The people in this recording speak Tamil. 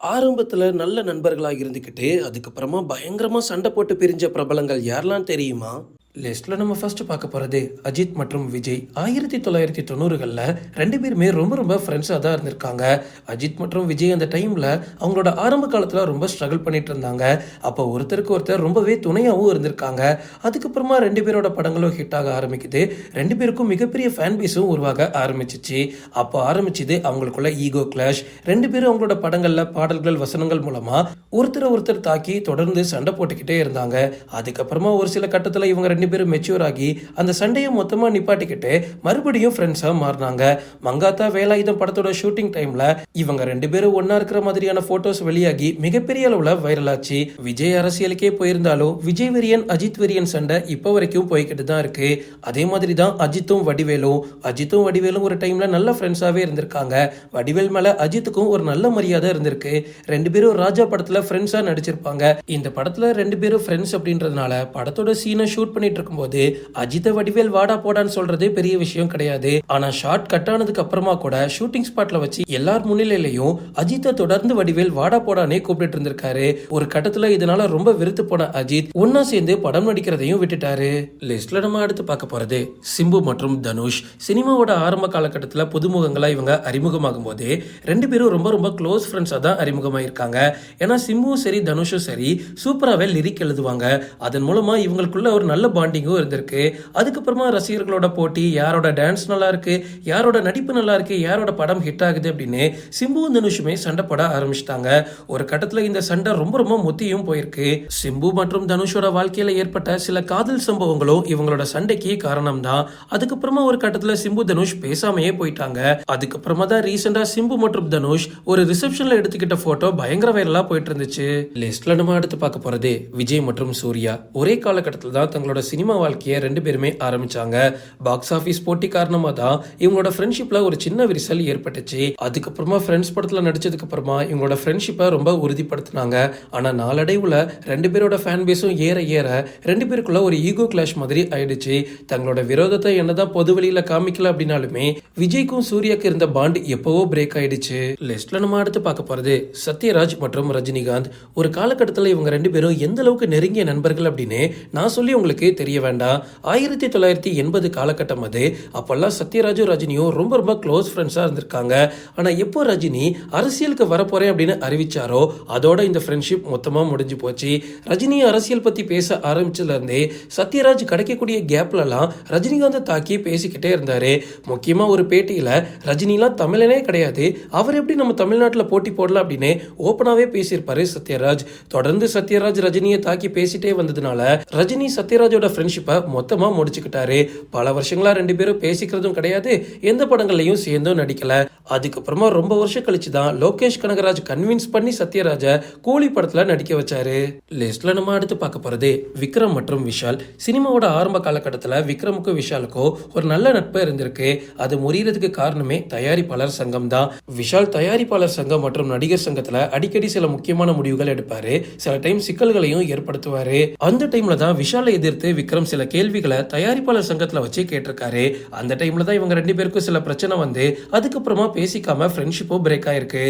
ஆரம்பத்தில் நல்ல நண்பர்களாக இருந்துக்கிட்டு, அதுக்கப்புறமா பயங்கரமாக சண்டை போட்டு பிரிஞ்ச பிரபலங்கள் யாரெல்லாம் தெரியுமா? லிஸ்ட்ல நம்ம ஃபர்ஸ்ட் பார்க்க போறது அஜித் மற்றும் விஜய். 1990கள்ல 2 பேருமே ரொம்ப ரொம்ப ஃப்ரெண்ட்ஸாக தான் இருந்திருக்காங்க. அஜித் மற்றும் விஜய் அந்த டைம்ல அவங்களோட ஆரம்ப காலத்துல ரொம்ப ஸ்ட்ரகிள் பண்ணிட்டு இருந்தாங்க. அப்போ ஒருத்தருக்கு ஒருத்தர் ரொம்பவே துணையாகவும் இருந்திருக்காங்க. அதுக்கப்புறமா ரெண்டு பேரோட படங்களும் ஹிட் ஆக ஆரம்பிக்குது. ரெண்டு பேருக்கும் மிகப்பெரிய ஃபேன் பேஸும் உருவாக ஆரம்பிச்சிச்சு அப்போ ஆரம்பிச்சது அவங்களுக்குள்ள ஈகோ கிளாஷ். ரெண்டு பேரும் அவங்களோட படங்கள்ல பாடல்கள், வசனங்கள் மூலமா ஒருத்தரை ஒருத்தர் தாக்கி தொடர்ந்து சண்டை போட்டுக்கிட்டே இருந்தாங்க. அதுக்கப்புறமா ஒரு சில கட்டத்தில் இவங்க ரெண்டு பேரும் மெச்சூர் ஆகி அந்த சண்டையை மொத்தமாக நிப்பாட்டிக்கிட்டு மறுபடியும் ஃப்ரெண்ட்ஸாக மாறினாங்க. மங்காத்தா வேலாயுதம் படத்தோட ஷூட்டிங் டைம்ல இவங்க ரெண்டு பேரும் ஒன்றா இருக்கிற மாதிரியான ஃபோட்டோஸ் வெளியாகி மிகப்பெரிய அளவுல வைரல் ஆச்சு. விஜய் அரசியலுக்கே போயிருந்தாலும் விஜய் வெறியன் அஜித் வெறியன் சண்டை இப்போ வரைக்கும் போய்கிட்டு தான் இருக்கு. அதே மாதிரி தான் அஜித்தும் வடிவேலும். அஜித்தும் வடிவேலும் ஒரு டைம்ல நல்ல ஃப்ரெண்ட்ஸாவே இருந்திருக்காங்க. வடிவேல் மேல அஜித்துக்கும் ஒரு நல்ல மரியாதை இருந்திருக்கு. ரெண்டு பேரும் ராஜா படத்தில் ஃப்ரெண்ட்ஸா நடிச்சிருப்பாங்க. இந்த படத்துல ரெண்டு பேரும் ஃப்ரெண்ட்ஸ் அப்படின்றதுனால படத்தோட சீனை ஷூட் பண்ணி பண்ணிட்டு இருக்கும்போது அஜித வடிவேல் வாடா போடான்னு சொல்றது பெரிய விஷயம் கிடையாது. ஆனா ஷார்ட் கட் ஆனதுக்கு அப்புறமா கூட ஷூட்டிங் ஸ்பாட்ல வச்சு எல்லார் முன்னிலையிலையும் அஜித்தை தொடர்ந்து வடிவேல் வாடா போடானே கூப்பிட்டு இருந்திருக்காரு. ஒரு கட்டத்துல இதனால ரொம்ப வெறுத்து போன அஜித் ஒன்னா சேர்ந்து படம் நடிக்கிறதையும் விட்டுட்டாரு. லிஸ்ட்ல நம்ம அடுத்து பார்க்க போறது சிம்பு மற்றும் தனுஷ். சினிமாவோட ஆரம்ப காலகட்டத்துல புதுமுகங்களா இவங்க அறிமுகமாகும் போது ரெண்டு பேரும் ரொம்ப ரொம்ப க்ளோஸ் ஃப்ரெண்ட்ஸா தான் அறிமுகமாயிருக்காங்க. ஏன்னா சிம்புவும் சரி தனுஷும் சரி சூப்பராகவே லிரிக் எழுதுவாங்க. அதன் மூலமா இவங்களுக்குள்ள ஒரு நல்ல பாண்டிங்கும் இருந்திருக்கு. அதுக்கப்புறமா ரசிகர்களோட போட்டி யாரோட டான்ஸ் நல்லா இருக்கு, யாரோட நடிப்பு நல்லா இருக்கு, யாரோட படம் ஹிட் ஆகுது அப்படின்னு சிம்புவும் தனுஷுமே சண்டை போட ஆரம்பிச்சிட்டாங்க. ஒரு கட்டத்துல இந்த சண்டை ரொம்ப ரொம்ப முத்தியும் போயிருக்கு. சிம்பு மற்றும் தனுஷோட வாழ்க்கையில ஏற்பட்ட சில காதல் சம்பவங்களும் இவங்களோட சண்டைக்கு காரணம் தான். அதுக்கப்புறமா ஒரு கட்டத்துல சிம்பு தனுஷ் பேசாமையே போயிட்டாங்க. அதுக்கப்புறமா தான் ரீசெண்டா சிம்பு மற்றும் தனுஷ் ஒரு ரிசப்ஷன்ல எடுத்துக்கிட்ட போட்டோ பயங்கர வைரலா போயிட்டு இருந்துச்சு. லிஸ்ட்ல நம்ம அடுத்து பார்க்க போறது விஜய் மற்றும் சூர்யா. ஒரே காலகட்டத்தில் தான் தங்களோட சினிமா வாழ்க்கையை ரெண்டு பேருமே ஆரம்பிச்சாங்க. பாக்ஸ் ஆஃபீஸ் போட்டி காரணமா தான் இவங்களோட ஃப்ரெண்ட்ஷிப்ல ஒரு சின்ன விரிசல் ஏற்பட்டுச்சு. அதுக்கப்புறமா ஃப்ரெண்ட்ஸ் படத்துல நடிச்சதுக்கு அப்புறமா இவங்களோட ஃப்ரெண்ட்ஷிப்பை ரொம்ப உறுதிப்படுத்தினாங்க. ஆனா நாளடைவுல ரெண்டு பேரோட ஃபேன் பேஸும் ஏற ஏற ரெண்டு பேருக்குள்ள ஒரு ஈகோ கிளாஷ் மாதிரி ஆயிடுச்சு. தங்களோட விரோதத்தை என்னதான் பொது வெளியில காமிக்கல அப்படின்னாலுமே விஜய்க்கும் சூர்யாக்கு இருந்த பாண்ட் எப்பவோ பிரேக் ஆயிடுச்சு. லிஸ்ட்ல நம்ம அடுத்து பார்க்க போறது சத்யராஜ் மற்றும் ரஜினிகாந்த். ஒரு காலகட்டத்தில் இவங்க ரெண்டு பேரும் எந்த அளவுக்கு நெருங்கிய நண்பர்கள் அப்படின்னு நான் சொல்லி உங்களுக்கு தெரிய வேண்டாம். 1980 காலகட்டம் அது. அப்பெல்லாம் சத்யராஜும் ரஜினியும் ரொம்ப ரொம்ப க்ளோஸ் ஃப்ரெண்ட்ஸாக இருந்திருக்காங்க. ஆனால் எப்போ ரஜினி அரசியலுக்கு வரப்போறேன் அப்படின்னு அறிவிச்சாரோ அதோட இந்த ஃப்ரெண்ட்ஷிப் மொத்தமா முடிஞ்சு போச்சு. ரஜினி அரசியல் பற்றி பேச ஆரம்பிச்சதுலேருந்தே சத்யராஜ் கிடைக்கக்கூடிய கேப்லலாம் ரஜினிகாந்தை தாக்கி பேசிக்கிட்டே இருந்தாரு. முக்கியமா ஒரு பேட்டியில ரஜினிலாம் தமிழனே கிடையாது. அவர் எப்படி நம்ம தமிழ்நாட்டுல போட்டி போடலாம் அப்படின்னு ஓப்பனாகவே பேசியிருப்பாரு சத்யராஜ். தொடர்ந்து சத்யராஜ் ரஜினியை தாக்கி பேசிட்டே வந்ததுனால ரஜினி சத்யராஜோட ஃப்ரெண்ட்ஷிப்பை மொத்தமா முடிச்சுக்கிட்டாரு. பல வருஷங்களா ரெண்டு பேரும் பேசிக்கிறதும் கிடையாது. எந்த படங்கள்லையும் சேர்ந்தும் நடிக்கல. அதுக்கப்புறமா ரொம்ப வருஷம் கழிச்சு தான் லோகேஷ் கனகராஜ் கன்வின்ஸ் பண்ணி சத்யராஜ கூலி படத்துல நடிக்க வச்சாரு. லிஸ்ட்ல நம்ம அடுத்து பார்க்க போறது விக்ரம் மற்றும் விஷால். சினிமாவோட ஆரம்ப காலகட்டத்துல விக்ரமுக்கும் விஷாலுக்கும் ஒரு நல்ல நட்பு இருந்திருக்கு. அது முறியறதுக்கு காரணமே தயாரிப்பாளர் சங்கம் தான். விஷால் தயாரிப்பாளர் சங்கம் மற்றும் நடிகர் சங்கத்துல அடிக்கடி சில முக்கியமான முடிவுகள் எடுப்பாரு. சில டைம் சிக்கல்களையும் ஏற்படுத்துவாரு. அந்த டைம்ல தான் விஷாலை எதிர்த்து விக்ரம் சில கேள்விகளை தயாரிப்பாளர் சங்கத்தில் வச்சு கேட்டிருக்காரு. அந்த டைம்ல தான் இவங்க ரெண்டு பேருக்கும் சில பிரச்சனை வந்து அதுக்கப்புறமா பேசிக்காம ஃப்ரெண்ட்ஷிப்பும் பிரேக் ஆயிருக்கு.